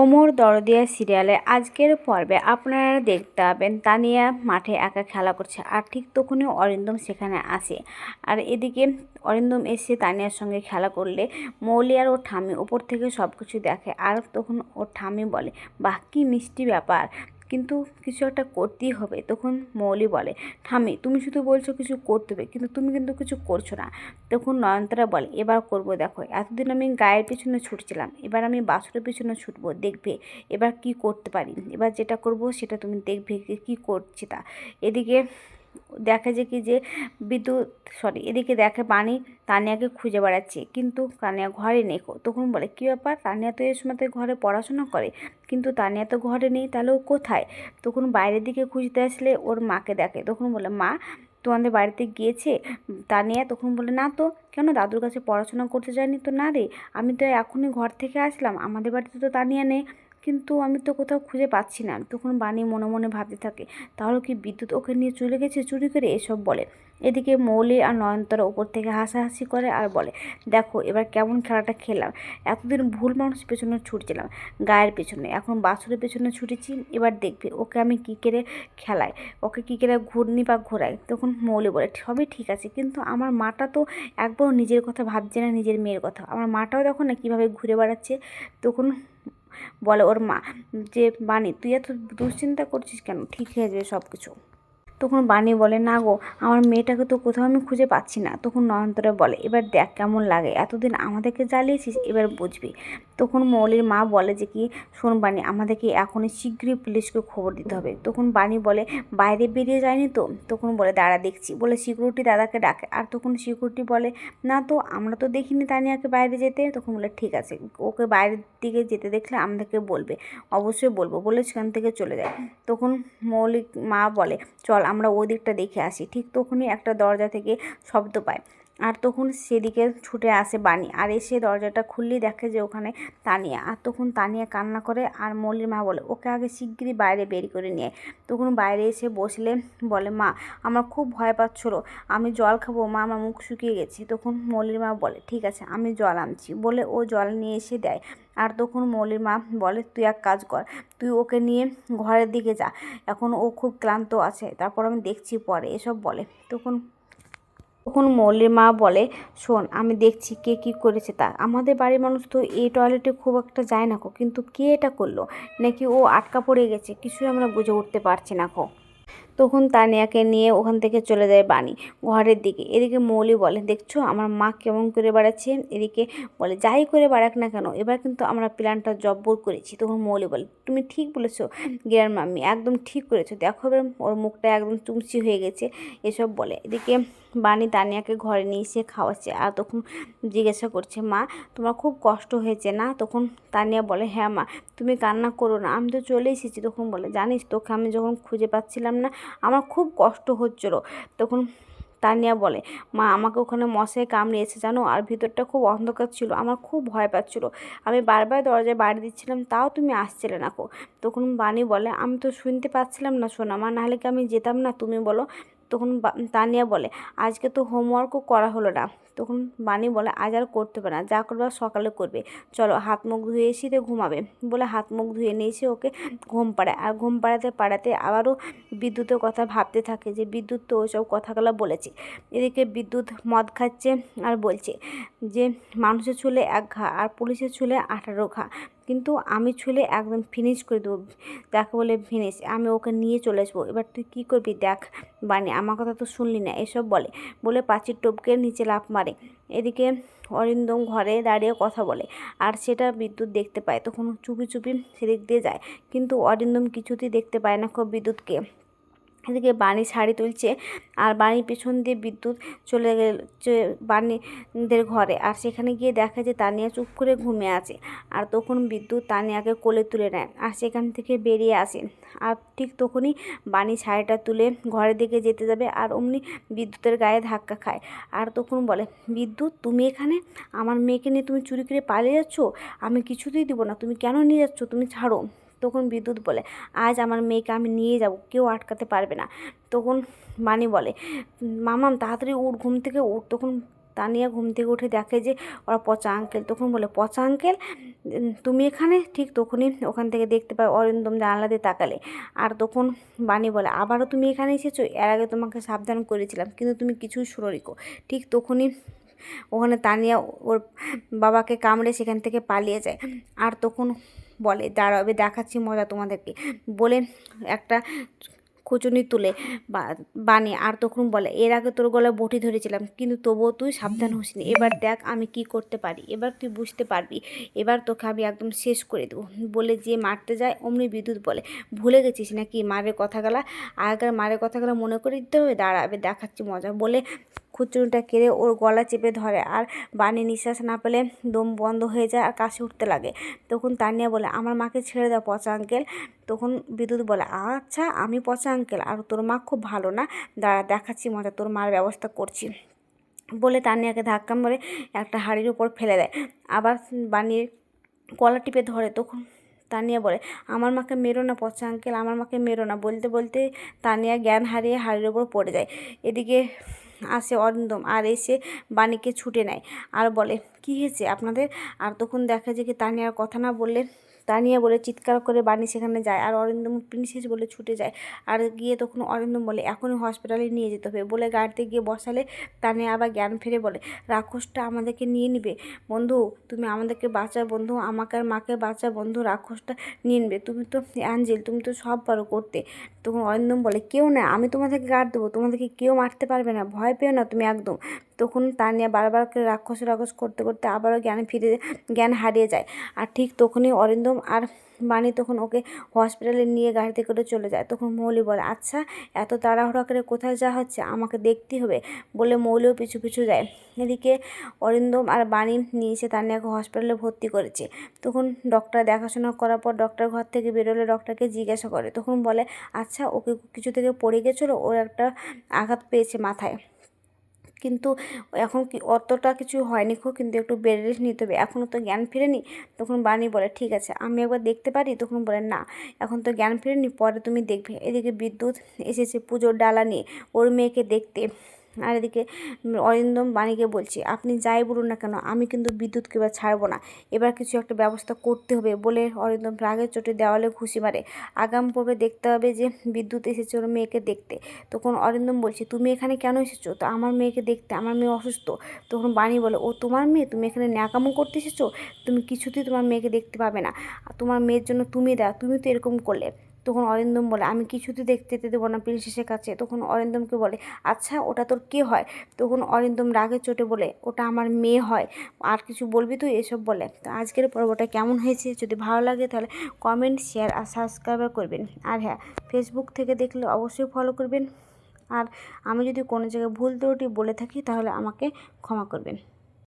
ওমর দরদিয়া সিরিয়ালে আজকের পর্বে আপনারা দেখতে পাবেন, তানিয়া মাঠে একা খেলা করছে আর ঠিক তখনই অরিন্দম সেখানে আসে। আর এদিকে অরিন্দম এসে তানিয়ার সঙ্গে খেলা করলে মৌলিয়ার ও ঠামি ওপর থেকে সব কিছু দেখে আর তখন ওর ঠামি বলে, বাহ, কী মিষ্টি ব্যাপার। কিন্তু কিছু একটা করতেই হবে। তখন মৌলি বলে ঠামি তুমি শুধু বলছো কিছু করতে হবে, কিন্তু তুমি কিন্তু কিছু করছ না। তখন নয়নতারা বলে, এবার করব, দেখো, এতদিন আমি গায়ের পিছনে ছুটছিলাম, এবার আমি বাছুরের পিছনে ছুটবো, দেখবে, এবার কি করতে পারি? এবার যেটা করব, সেটা তুমি দেখবে, কি করছি তা। এদিকে দেখে যে কি যে বিদ্যুৎ সরি এদিকে দেখে বাণী তানিয়াকে খুঁজে বেড়াচ্ছে। কিন্তু তানিয়া ঘরে নেই। তখন বলে, কী ব্যাপার? তানিয়া তো এই সময়তে ঘরে পড়াশোনা করে। কিন্তু তানিয়া তো ঘরে নেই, তাহলে ও কোথায়? তখন বাইরের দিকে খুঁজতে আসলে ওর মাকে দেখে। তখন বলে, মা, তোমাদের বাড়িতে গিয়েছে তানিয়া? তখন বলে, না তো। কেন? দাদুর কাছে পড়াশোনা করতে যায়নি তো? না রে, আমি তো এখনই ঘর থেকে আসলাম। আমাদের বাড়িতে তো তানিয়া নেই। কিন্তু আমি তো কোথাও খুঁজে পাচ্ছি না। তখন বাণী মনে মনে ভাবতে থাকে, তাহলে কি বিদ্যুৎ ওকে নিয়ে চলে গেছে চুরি করে? এসব বলে। এদিকে মৌলি আর নয়নতারা ওপর থেকে হাসাহাসি করে আর বলে, দেখো, এবার কেমন খেলাটা খেলাম। এতদিন ভুল মানুষ পেছনে ছুটছিলাম, গায়ের পেছনে। এখন বাছুরের পেছনে ছুটেছি, এবার দেখবে ওকে আমি কী করে খেলাই, ওকে কী করে ঘূর্ণি বা ঘোরাই? তখন মৌলি বলে, সবই ঠিক আছে, কিন্তু আমার মাটা তো একবারও নিজের কথা ভাবছে না, নিজের মেয়ের কথা। আমার মাটাও দেখো না কীভাবে ঘুরে বেড়াচ্ছে? তখন বলে, ওর মা, যে বাণী, তুই এত দুশ্চিন্তা করছিস কেন? ঠিক হয়ে যাবে সব কিছু তখন বাণী বলে, না গো, আমার মেয়েটাকে তো কোথাও আমি খুঁজে পাচ্ছি না। তখন নয়নতরা বলে, এবার দেখ কেমন লাগে, এতদিন আমাদেরকে জ্বালিয়েছিস, এবার বুঝবি। তখন মৌলির মা বলে যে কি, শোন বাণী আমাদেরকে এখনই শীঘ্রই পুলিশকে খবর দিতে হবে। তখন বাণী বলে, বাইরে বেরিয়ে যায়নি তো? তখন বলে, দাঁড়া দেখছি। বলে, সিকিউরিটি দাদাকে ডাকে। আর তখন সিকিউরিটি বলে, না তো, আমরা তো দেখিনি তানিয়াকে বাইরে যেতে। তখন বলে, ঠিক আছে, ওকে বাইরের দিকে যেতে দেখলে আমাদেরকে বলবে। অবশ্যই বলব। বলে সেখান থেকে চলে যায়। তখন মৌলিক মা বলে, চল আমরা ওদিকটা দিকটা দেখে আসি ঠিক তখনই একটা দরজা থেকে শব্দ পায়। আর তখন সেদিকে ছুটে আসে বাণী। আর এসে দরজাটা খুললেই দেখে যে ওখানে তানিয়া। আর তখন তানিয়া কান্না করে আর মল্লির মা বলে, ওকে আগে শিগগিরই বাইরে বের করে নিয়ে তখন বাইরে এসে বসলে বলে, মা, আমার খুব ভয় পাচ্ছিলো। আমি জল খাব, মা আমার মুখ শুকিয়ে গেছে। তখন মল্লির মা বলে, ঠিক আছে, আমি জল আনছি। বলে ও জল নিয়ে এসে দেয়। আর তখন মৌলির মা বলে, তুই এক কাজ কর, তুই ওকে নিয়ে ঘরের দিকে যা। এখন ও খুব ক্লান্ত আছে, তারপর আমি দেখছি পরে। এসব বলে। তখন তখন মৌলির মা বলে, শোন, আমি দেখছি কে কি করেছে তা। আমাদের বাড়ির মানুষ তো এই টয়লেটে খুব একটা যায় না কো কিন্তু কে এটা করল? নাকি ও আটকা পড়ে গেছে? কিছুই আমরা বুঝে উঠতে পারছি না কো তখন তানিয়াকে নিয়ে ওখান থেকে চলে যায় বাণী ঘরের দিকে। এদিকে মৌলি বলে, দেখছ, আমার মা কেমন করে বেড়াচ্ছে এদিকে বলে, যাই করে বাড়াক না কেন, এবার কিন্তু আমরা প্ল্যানটা জব্বর করেছি। তখন মৌলি বলে, তুমি ঠিক বলেছ গিয়ার মাম্মি, একদম ঠিক করেছ। দেখো এবার ওর মুখটা একদম চুমচি হয়ে গেছে। এসব বলে। এদিকে বাণী তানিয়াকে ঘরে নিয়ে এসে খাওয়াচ্ছে আর তখন জিজ্ঞাসা করছে, মা, তোমার খুব কষ্ট হয়েছে না? তখন তানিয়া বলে হ্যাঁ মা, তুমি কান্না করো না, আমি তো চলে এসেছি। তখন বলে, জানিস, তোকে আমি যখন খুঁজে পাচ্ছিলাম না আমার খুব কষ্ট হচ্ছিল। তখন তানিয়া বলে, মা, আমাকে ওখানে মশাই কামড়িয়েছে, জানো? আর ভিতরটা খুব অন্ধকার ছিল, আমার খুব ভয় পাচ্ছিলো। আমি বারবার দরজায় বাড়ি দিচ্ছিলাম, তাও তুমি আসছিলে না কো? তখন বাণী বলে, আমি তো শুনতে পাচ্ছিলাম না শোনা মা, নাহলে কি আমি যেতাম না? তুমি বলো। তখন তানিয়া বলে, আজকে তো হোমওয়ার্কও করা হলো না। তখন বাণী বলে, আজ আর করতে পারে না, যা করবে সকালে করবে। চলো, হাত মুখ ধুয়ে এসে তো ঘুমাবে। বলে হাত মুখ ধুয়ে নিয়ে এসে ওকে ঘুম পাড়ায়। আর ঘুম পাড়াতে পাড়াতে আবারও বিদ্যুতের কথা ভাবতে থাকে যে, বিদ্যুৎ তো ওইসব কথাগুলো বলেছে। এদিকে বিদ্যুৎ মদ খাচ্ছে আর বলছে যে, মানুষের চুলে এক ঘা, আর পুলিশের চুলে আঠারো ঘা। কিন্তু আমি ছুলে একদম ফিনিশ করে দেবো। দেখো বলে ফিনিশ আমি ওকে নিয়ে চলে আসব। এবার তুই কী করবি দেখ, বানি, আমার কথা তো শুনলি না, এসব বলে। বলে পাঁচির টোপকে নিচে লাফ মারে। এদিকে অরিন্দম ঘরে দাঁড়িয়ে কথা বলে। আর সেটা বিদ্যুৎ দেখতে পায়। তখন চুপি চুপি সেদিক দিয়ে যায়। কিন্তু অরিন্দম কিছুতেই দেখতে পায় না খুব বিদ্যুৎকে। এদিকে বাণী শাড়ি তুলছে আর বাণীর পেছন দিয়ে বিদ্যুৎ চলে গেল বাণীদের ঘরে। আর সেখানে গিয়ে দেখা যে তানিয়া চুপ করে ঘুমিয়ে আছে আর তখন বিদ্যুৎ তানিয়াকে কোলে তুলে নেয় আর সেখান থেকে বেরিয়ে আসে। আর ঠিক তখনই বাণী শাড়িটা তুলে ঘরের দিকে যেতে যাবে আর অমনি বিদ্যুতের গায়ে ধাক্কা খায় আর তখন বলে, বিদ্যুৎ, তুমি এখানে? আমার মেয়েকে নিয়ে তুমি চুরি করে পালিয়ে যাচ্ছ? আমি কিছুতেই দিব না। তুমি কেন নিয়ে যাচ্ছ? তুমি ছাড়ো। তখন বিদ্যুৎ বলে, আজ আমার মেয়েকে আমি নিয়ে যাব, কেউ আটকাতে পারবে না। তখন মানি বলে, মামাম, তাড়াতাড়ি উঠ। ঘুম থেকে উঠ। তখন তানিয়া ঘুম থেকে উঠে দেখে যে ওরা পচা আঙ্কেল। তখন বলে, পচা আঙ্কেল? তুমি এখানে? ঠিক তখনই ওখান থেকে দেখতে পাই অরিন্দম জানালা দিয়ে তাকালে। আর তখন বাণী বলে, আবারও তুমি এখানে এসেছ? এর আগে তোমাকে সাবধান করেছিলাম, কিন্তু তুমি কিছুই শুনোরিকো ঠিক তখনই ওখানে তানিয়া ওর বাবাকে কামড়ে সেখান থেকে পালিয়ে যায়। আর তখন বলে, দাঁড়াবে, দেখাচ্ছি মজা তোমাদেরকে। বলে একটা খুচুনি তুলে বানি, আর তখন বলে, এর আগে তোর গলায় বটি ধরেছিলাম, কিন্তু তবুও তুই সাবধান হসনি এবার দেখ আমি কি করতে পারি, এবার তুই বুঝতে পারবি। এবার তোকে আমি একদম শেষ করে দেবো। বলে যে মারতে যায়, অমনি বিদ্যুৎ বলে, ভুলে গেছিস নাকি মারের কথাগুলা? আগেকার মারের কথাগুলো মনে করে দিতে হবে, দাঁড়াবে, দেখাচ্ছি মজা। বলে খুচুনিটা কেড়ে ওর গলা চেপে ধরে আর বানি নিঃশ্বাস না পেলে দম বন্ধ হয়ে যায় আর কাশি উঠতে লাগে। তখন তানিয়া বলে, আমার মাকে ছেড়ে দাও পচা আঙ্কেল। তখন বিদ্যুৎ বলে আচ্ছা আমি পচা আঙ্কেল, আর তোর মা খুব ভালো না? দাঁড়া, দেখাচ্ছি মজা, তোর মার ব্যবস্থা করছি। বলে তানিয়াকে ধাক্কা মেরে একটা হাড়ির উপর ফেলে দেয়। আবার বানিয়ে কলা টিপে ধরে। তখন তানিয়া বলে, আমার মাকে মেরো না পচা আঙ্কেল, আমার মাকে মেরো না। বলতে বলতে তানিয়া জ্ঞান হারিয়ে হাড়ির ওপর পড়ে যায়। এদিকে আসে অরিন্দম আর এসে বাণীকে ছুটে নেয়। আর বলে, কী হয়েছে আপনাদের? আর তখন দেখা যায় কি তানিয়ার কথা না বললে তানিয়া বলে চিৎকার করে বাণী সেখানে যায় আর অরিন্দম প্রিন্সেস বলে ছুটে যায়। আর গিয়ে তখন অরিন্দম বলে, এখনই হসপিটালে নিয়ে যেতে হবে। বলে গাড়িতে গিয়ে বসালে তানিয়া আবার জ্ঞান ফিরে বলে, রাক্ষসটা আমাদেরকে নিয়ে নিবে। বন্ধু, তুমি আমাদেরকে বাঁচা বন্ধু, আমাকে আর মাকে বাঁচা বন্ধু, রাক্ষসটা নিয়ে নেবে। তুমি তো অ্যাঞ্জেল, তুমি তো সব পারো করতে। তখন অরিন্দম বলে, কেউ না, আমি তোমাদেরকে গার্ড দেবো। তোমাদেরকে কেউ মারতে পারবে না। ভয় পেও না তুমি একদম। তখন তানিয়া বারবার করে রাক্ষস রাক্ষস করতে করতে আবারও জ্ঞান ফিরে, জ্ঞান হারিয়ে যায়। আর ঠিক তখনই অরিন্দম আর বাণী তখন ওকে হসপিটালে নিয়ে গাড়িতে করে চলে যায়। তখন মৌলি বলে আচ্ছা এত তাড়াহুড়া করে কোথায় যাওয়া হচ্ছে? আমাকে দেখতে হবে। বলে মৌলিও পিছু পিছু যায়। এদিকে অরিন্দম আর বাণী নিয়ে এসে তানিয়াকে হসপিটালে ভর্তি করেছে। তখন ডক্টর দেখাশোনা করার পর ডক্টর ঘর থেকে বেরোলে ডক্টরকে জিজ্ঞাসা করে। তখন বলে আচ্ছা ওকে কিছু থেকে পড়ে গেছিল? ওর একটা আঘাত পেয়েছে মাথায়। কিন্তু এখন কি অতটা কিছু হয়নি খো, কিন্তু একটু বেড রেস্ট নিতে হবে। এখনও তো জ্ঞান ফিরেনি, তখন বাণী বলে, ঠিক আছে, আমি একবার দেখতে পারি? তখন বলে, না, এখন তো জ্ঞান ফিরেনি, পরে তুমি দেখবে। এদিকে বিদ্যুৎ এসেছে পুজোর ডালা নিয়ে। ওর মেয়েকে দেখতে আর এদিকে অরিন্দম বাণীকে বলছি, আপনি যাই বলুন না কেন, আমি কিন্তু বিদ্যুৎকে এবার ছাড়বো না। এবার কিছু একটা ব্যবস্থা করতে হবে বলে অরিন্দম রাগের চোটে দেওয়ালে ঘুষি মারে। আগাম পর্বে দেখতে হবে যে বিদ্যুৎ এসেছে ওর মেয়েকে দেখতে। তখন অরিন্দম বলছে, তুমি এখানে কেন এসেছ? তো আমার মেয়েকে দেখতে, আমার মেয়ে অসুস্থ। তখন বাণী বলে, ও তোমার মেয়ে? তুমি এখানে ন্যাকামো করতে এসেছ? তুমি কিছুতেই তোমার মেয়েকে দেখতে পাবে না। তোমার মেয়ের জন্য তুমি দাও তুমি তো এরকম করলে। তখন অরিন্দম বলে, আমি কিছুতে দেখতে যেতে দেবো না প্রিন্সেসের কাছে। তখন অরিন্দমকে বলে আচ্ছা ওটা তোর কে হয়? তখন অরিন্দম রাগে চোটে বলে, ওটা আমার মেয়ে হয়। আর কিছু বলবি তুই? এসব বলে। তো আজকের পর্বটা কেমন হয়েছে যদি ভালো লাগে তাহলে কমেন্ট শেয়ার আর সাবস্ক্রাইব করবেন। আর হ্যাঁ ফেসবুক থেকে দেখলে অবশ্যই ফলো করবেন। আর আমি যদি কোনো জায়গায় ভুল ত্রুটি বলে থাকি তাহলে আমাকে ক্ষমা করবেন।